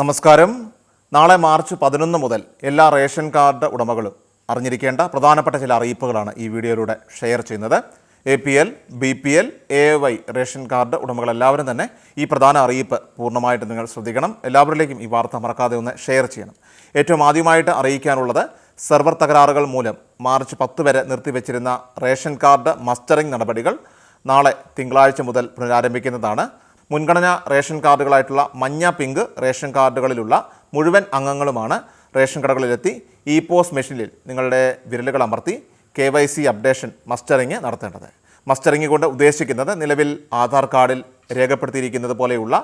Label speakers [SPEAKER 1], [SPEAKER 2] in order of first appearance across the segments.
[SPEAKER 1] നമസ്കാരം. നാളെ മാർച്ച് പതിനൊന്ന് മുതൽ എല്ലാ റേഷൻ കാർഡ് ഉടമകളും അറിഞ്ഞിരിക്കേണ്ട പ്രധാനപ്പെട്ട ചില അറിയിപ്പുകളാണ് ഈ വീഡിയോയിലൂടെ ഷെയർ ചെയ്യുന്നത്. A P L B P L A Y ration card ഉടമകളെല്ലാവരും തന്നെ ഈ പ്രധാന അറിയിപ്പ് പൂർണമായിട്ട് നിങ്ങൾ ശ്രദ്ധിക്കണം. എല്ലാവരിലേക്കും ഈ വാർത്ത മറക്കാതെ ഒന്ന് ഷെയർ ചെയ്യണം. ഏറ്റവും ആദ്യമായിട്ട് അറിയിക്കാനുള്ളത് സെർവർ തകരാറുകൾ മൂലം മാർച്ച് പത്ത് വരെ നിർത്തിവെച്ചിരുന്ന റേഷൻ കാർഡ് മസ്റ്ററിംഗ് നടപടികൾ നാളെ തിങ്കളാഴ്ച മുതൽ പുനരാരംഭിക്കുന്നതാണ്. മുൻഗണനാ റേഷൻ കാർഡുകളായിട്ടുള്ള മഞ്ഞ പിങ്ക് റേഷൻ കാർഡുകളിലുള്ള മുഴുവൻ അംഗങ്ങളുമാണ് റേഷൻ കടകളിലെത്തി ഇ പോസ് മെഷീനിൽ നിങ്ങളുടെ വിരലുകൾ അമർത്തി K Y C updation mustering നടത്തേണ്ടത്. മസ്റ്ററിങ് കൊണ്ട് ഉദ്ദേശിക്കുന്നത് നിലവിൽ ആധാർ കാർഡിൽ രേഖപ്പെടുത്തിയിരിക്കുന്നത് പോലെയുള്ള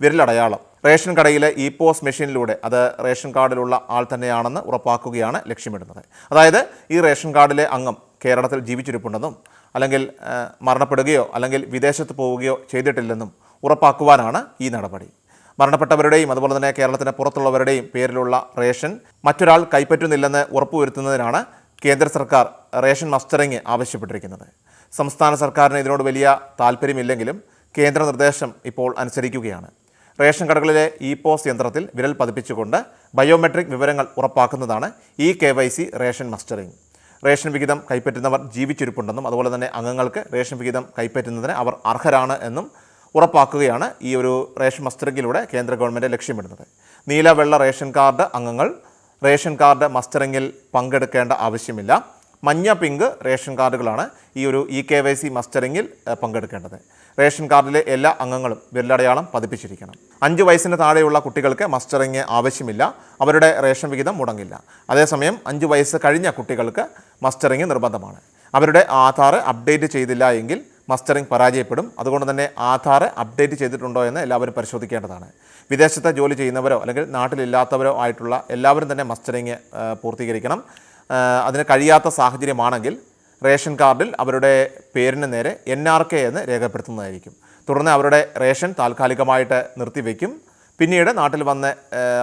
[SPEAKER 1] വിരലടയാളം റേഷൻ കടയിലെ ഇ പോസ് മെഷീനിലൂടെ അത് റേഷൻ കാർഡിലുള്ള ആൾ തന്നെയാണെന്ന് ഉറപ്പാക്കുകയാണ് ലക്ഷ്യമിടുന്നത്. അതായത് ഈ റേഷൻ കാർഡിലെ അംഗം കേരളത്തിൽ ജീവിച്ചിരിപ്പുണ്ടെന്നും അല്ലെങ്കിൽ മരണപ്പെടുകയോ അല്ലെങ്കിൽ വിദേശത്ത് പോവുകയോ ചെയ്തിട്ടില്ലെന്നും ഉറപ്പാക്കുവാനാണ് ഈ നടപടി. മരണപ്പെട്ടവരുടെയും അതുപോലെ തന്നെ കേരളത്തിന് പുറത്തുള്ളവരുടെയും പേരിലുള്ള റേഷൻ മറ്റൊരാൾ കൈപ്പറ്റുന്നില്ലെന്ന് ഉറപ്പുവരുത്തുന്നതിനാണ് കേന്ദ്ര സർക്കാർ റേഷൻ മസ്റ്ററിങ് ആവശ്യപ്പെട്ടിരിക്കുന്നത്. സംസ്ഥാന സർക്കാരിന് ഇതിനോട് വലിയ താല്പര്യമില്ലെങ്കിലും കേന്ദ്ര നിർദ്ദേശം ഇപ്പോൾ അനുസരിക്കുകയാണ്. റേഷൻ കടകളിലെ ഇ പോസ് യന്ത്രത്തിൽ വിരൽ പതിപ്പിച്ചുകൊണ്ട് ബയോമെട്രിക് വിവരങ്ങൾ ഉറപ്പാക്കുന്നതാണ് E K Y C ration mustering ration വിഹിതം കൈപ്പറ്റുന്നവർ ജീവിച്ചിരിപ്പുണ്ടെന്നും അതുപോലെ തന്നെ അംഗങ്ങൾക്ക് റേഷൻ വിഹിതം കൈപ്പറ്റുന്നതിന് അവർ അർഹരാണ് എന്നും ഉറപ്പാക്കുകയാണ് ഈ ഒരു റേഷൻ മസ്റ്ററിങ്ങിലൂടെ കേന്ദ്ര ഗവൺമെന്റ് ലക്ഷ്യമിടുന്നത്. നീല വെള്ള റേഷൻ കാർഡ് അംഗങ്ങൾ റേഷൻ കാർഡ് മസ്റ്ററിങ്ങിൽ പങ്കെടുക്കേണ്ട ആവശ്യമില്ല. മഞ്ഞ പിങ്ക് റേഷൻ കാർഡുകളാണ് ഈ ഒരു ഇ കെ വൈ സി മസ്റ്ററിങ്ങിൽ പങ്കെടുക്കേണ്ടത്. റേഷൻ കാർഡിലെ എല്ലാ അംഗങ്ങളും വിരലടയാളം പതിപ്പിച്ചിരിക്കണം. അഞ്ച് വയസ്സിന് താഴെയുള്ള കുട്ടികൾക്ക് മസ്റ്ററിങ് ആവശ്യമില്ല. അവരുടെ റേഷൻ വിഹിതം മുടങ്ങില്ല. അതേസമയം അഞ്ച് വയസ്സ് കഴിഞ്ഞ കുട്ടികൾക്ക് മസ്റ്ററിങ് നിർബന്ധമാണ്. അവരുടെ ആധാർ അപ്ഡേറ്റ് ചെയ്തില്ല എങ്കിൽ മസ്റ്ററിംഗ് പരാജയപ്പെടും. അതുകൊണ്ട് തന്നെ ആധാർ അപ്ഡേറ്റ് ചെയ്തിട്ടുണ്ടോ എന്ന് എല്ലാവരും പരിശോധിക്കേണ്ടതാണ്. വിദേശത്ത് ജോലി ചെയ്യുന്നവരോ അല്ലെങ്കിൽ നാട്ടിലില്ലാത്തവരോ ആയിട്ടുള്ള എല്ലാവരും തന്നെ മസ്റ്ററിങ് പൂർത്തീകരിക്കണം. അതിന് കഴിയാത്ത സാഹചര്യമാണെങ്കിൽ റേഷൻ കാർഡിൽ അവരുടെ പേരിന് നേരെ എൻ ആർ കെ എന്ന് രേഖപ്പെടുത്തുന്നതായിരിക്കും. തുടർന്ന് അവരുടെ റേഷൻ താൽക്കാലികമായിട്ട് നിർത്തിവെക്കും. പിന്നീട് നാട്ടിൽ വന്ന്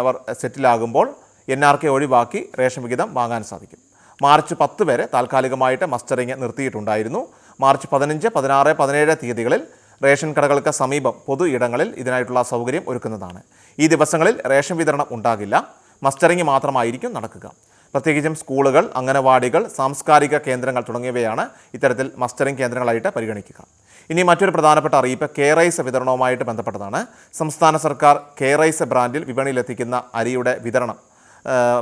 [SPEAKER 1] അവർ സെറ്റിലാകുമ്പോൾ എൻ ആർ കെ ഒഴിവാക്കി റേഷൻ വിഹിതം വാങ്ങാൻ സാധിക്കും. മാർച്ച് പത്ത് വരെ താൽക്കാലികമായിട്ട് മസ്റ്ററിങ് നിർത്തിയിട്ടുണ്ടായിരുന്നു. മാർച്ച് പതിനഞ്ച് പതിനാറ് പതിനേഴ് തീയതികളിൽ റേഷൻ കടകൾക്ക് സമീപം പൊതു ഇടങ്ങളിൽ ഇതിനായിട്ടുള്ള സൗകര്യം ഒരുക്കുന്നതാണ്. ഈ ദിവസങ്ങളിൽ റേഷൻ വിതരണം ഉണ്ടാകില്ല. മസ്റ്ററിങ് മാത്രമായിരിക്കും നടക്കുക. പ്രത്യേകിച്ചും സ്കൂളുകൾ അംഗനവാടികൾ സാംസ്കാരിക കേന്ദ്രങ്ങൾ തുടങ്ങിയവയാണ് ഇത്തരത്തിൽ മസ്റ്ററിംഗ് കേന്ദ്രങ്ങളായിട്ട് പരിഗണിക്കുക. ഇനി മറ്റൊരു പ്രധാനപ്പെട്ട അറിയിപ്പ് കെയറൈസ് വിതരണവുമായിട്ട് ബന്ധപ്പെട്ടതാണ്. സംസ്ഥാന സർക്കാർ കെ റൈസ് ബ്രാൻഡിൽ വിപണിയിലെത്തിക്കുന്ന അരിയുടെ വിതരണം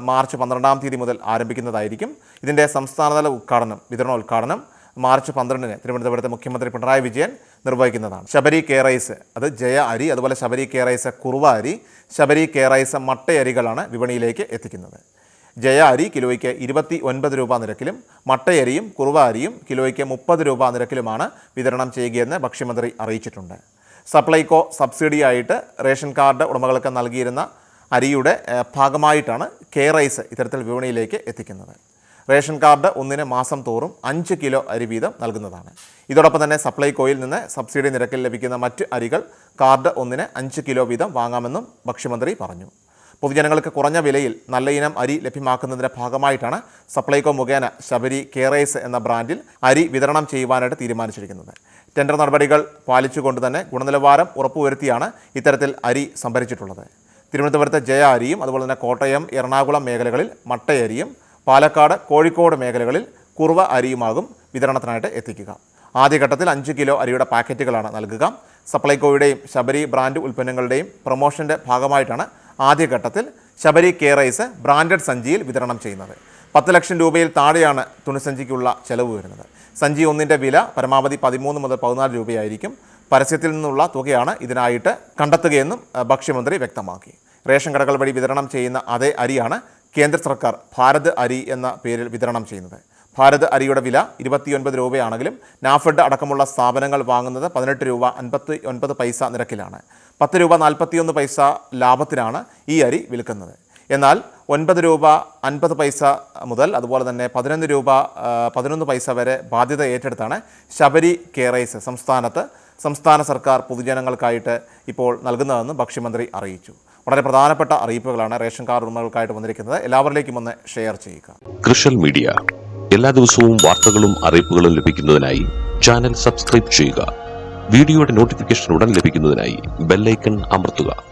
[SPEAKER 1] മാർച്ച് പന്ത്രണ്ടാം തീയതി മുതൽ ആരംഭിക്കുന്നതായിരിക്കും. ഇതിന്റെ സംസ്ഥാനതല ഉദ്ഘാടനം വിതരണോദ്ഘാടനം മാർച്ച് പന്ത്രണ്ടിന് തിരുവനന്തപുരത്ത് മുഖ്യമന്ത്രി പിണറായി വിജയൻ നിർവഹിക്കുന്നതാണ്. ശബരി കേറൈസ് അത് ജയ അരി അതുപോലെ ശബരി കേറൈസ് കുറുവ അരി ശബരി കേറൈസ് മട്ടയരികളാണ് വിപണിയിലേക്ക് എത്തിക്കുന്നത്. ജയ അരി കിലോയ്ക്ക് ഇരുപത്തി ഒൻപത് രൂപ നിരക്കിലും മട്ടയരിയും കുറുവ അരിയും കിലോയ്ക്ക് മുപ്പത് രൂപ നിരക്കിലുമാണ് വിതരണം ചെയ്യുകയെന്ന് ഭക്ഷ്യമന്ത്രി അറിയിച്ചിട്ടുണ്ട്. സപ്ലൈകോ സബ്സിഡി ആയിട്ട് റേഷൻ കാർഡ് ഉടമകൾക്ക് നൽകിയിരുന്ന അരിയുടെ ഭാഗമായിട്ടാണ് കെ റൈസ് ഇത്തരത്തിൽ വിപണിയിലേക്ക് എത്തിക്കുന്നത്. റേഷൻ കാർഡ് ഒന്നിന് മാസം തോറും അഞ്ച് കിലോ അരി വീതം നൽകുന്നതാണ്. ഇതോടൊപ്പം തന്നെ സപ്ലൈകോയിൽ നിന്ന് സബ്സിഡി നിരക്കിൽ ലഭിക്കുന്ന മറ്റ് അരികൾ കാർഡ് ഒന്നിന് അഞ്ച് കിലോ വീതം വാങ്ങാമെന്നും ഭക്ഷ്യമന്ത്രി പറഞ്ഞു. പൊതുജനങ്ങൾക്ക് കുറഞ്ഞ വിലയിൽ നല്ല ഇനം അരി ലഭ്യമാക്കുന്നതിന്റെ ഭാഗമായിട്ടാണ് സപ്ലൈകോ മുഖേന ശബരി കേറൈസ് എന്ന ബ്രാൻഡിൽ അരി വിതരണം ചെയ്യുവാനായിട്ട് തീരുമാനിച്ചിരിക്കുന്നത്. ടെൻഡർ നടപടികൾ പാലിച്ചുകൊണ്ട് തന്നെ ഗുണനിലവാരം ഉറപ്പുവരുത്തിയാണ് ഇത്തരത്തിൽ അരി സംഭരിച്ചിട്ടുള്ളത്. തിരുവനന്തപുരത്തെ ജയ അരിയും അതുപോലെ തന്നെ കോട്ടയം എറണാകുളം മേഖലകളിൽ മട്ടയരിയും പാലക്കാട് കോഴിക്കോട് മേഖലകളിൽ കുറുവ അരിയുമാകും വിതരണത്തിനായിട്ട് എത്തിക്കുക. ആദ്യഘട്ടത്തിൽ അഞ്ച് കിലോ അരിയുടെ പാക്കറ്റുകളാണ് നൽകുക. സപ്ലൈകോയുടെയും ശബരി ബ്രാൻഡ് ഉൽപ്പന്നങ്ങളുടെയും പ്രൊമോഷന്റെ ഭാഗമായിട്ടാണ് ആദ്യഘട്ടത്തിൽ ശബരി കെ റൈസ് ബ്രാൻഡഡ് സഞ്ചിയിൽ വിതരണം ചെയ്യുന്നത്. പത്ത് ലക്ഷം രൂപയിൽ താഴെയാണ് തുണിസഞ്ചിക്കുള്ള ചെലവ് വരുന്നത്. സഞ്ചി ഒന്നിന്റെ വില പരമാവധി പതിമൂന്ന് മുതൽ പതിനാല് രൂപയായിരിക്കും. പരസ്യത്തിൽ നിന്നുള്ള തുകയാണ് ഇതിനായിട്ട് കണ്ടെത്തുകയെന്നും ഭക്ഷ്യമന്ത്രി വ്യക്തമാക്കി. റേഷൻ കടകൾ വഴി വിതരണം ചെയ്യുന്ന അതേ അരിയാണ് കേന്ദ്ര സർക്കാർ ഭാരത് അരി എന്ന പേരിൽ വിതരണം ചെയ്യുന്നത്. ഭാരത് അരിയുടെ വില ഇരുപത്തിയൊൻപത് രൂപയാണെങ്കിലും നാഫെഡ് അടക്കമുള്ള സ്ഥാപനങ്ങൾ വാങ്ങുന്നത് പതിനെട്ട് രൂപ അൻപത്തി ഒൻപത് പൈസ നിരക്കിലാണ്. പത്ത് രൂപ നാൽപ്പത്തിയൊന്ന് പൈസ ലാഭത്തിനാണ് ഈ അരി വിൽക്കുന്നത്. എന്നാൽ ഒൻപത് രൂപ അൻപത് പൈസ മുതൽ അതുപോലെ തന്നെ പതിനൊന്ന് രൂപ പതിനൊന്ന് പൈസ വരെ ബാധ്യത ഏറ്റെടുത്താണ് ശബരി കേറൈസ് സംസ്ഥാനത്ത് സംസ്ഥാന സർക്കാർ പൊതുജനങ്ങൾക്കായിട്ട് ഇപ്പോൾ നൽകുന്നതെന്ന് ഭക്ഷ്യമന്ത്രി അറിയിച്ചു. വളരെ പ്രധാനപ്പെട്ട അറിയിപ്പുകളാണ് റേഷൻ കാർഡ് ഉടമകൾക്കായിട്ട് വന്നിരിക്കുന്നത്. എല്ലാവരിലേക്കും ഒന്ന് ഷെയർ ചെയ്യുക.
[SPEAKER 2] കൃഷൽ മീഡിയ. എല്ലാ ദിവസവും വാർത്തകളും അറിയിപ്പുകളും ലഭിക്കുന്നതിനായി ചാനൽ സബ്സ്ക്രൈബ് ചെയ്യുക. വീഡിയോയുടെ നോട്ടിഫിക്കേഷൻ ഉടൻ ലഭിക്കുന്നതിനായി ബെല്ലൈക്കൺ അമർത്തുക.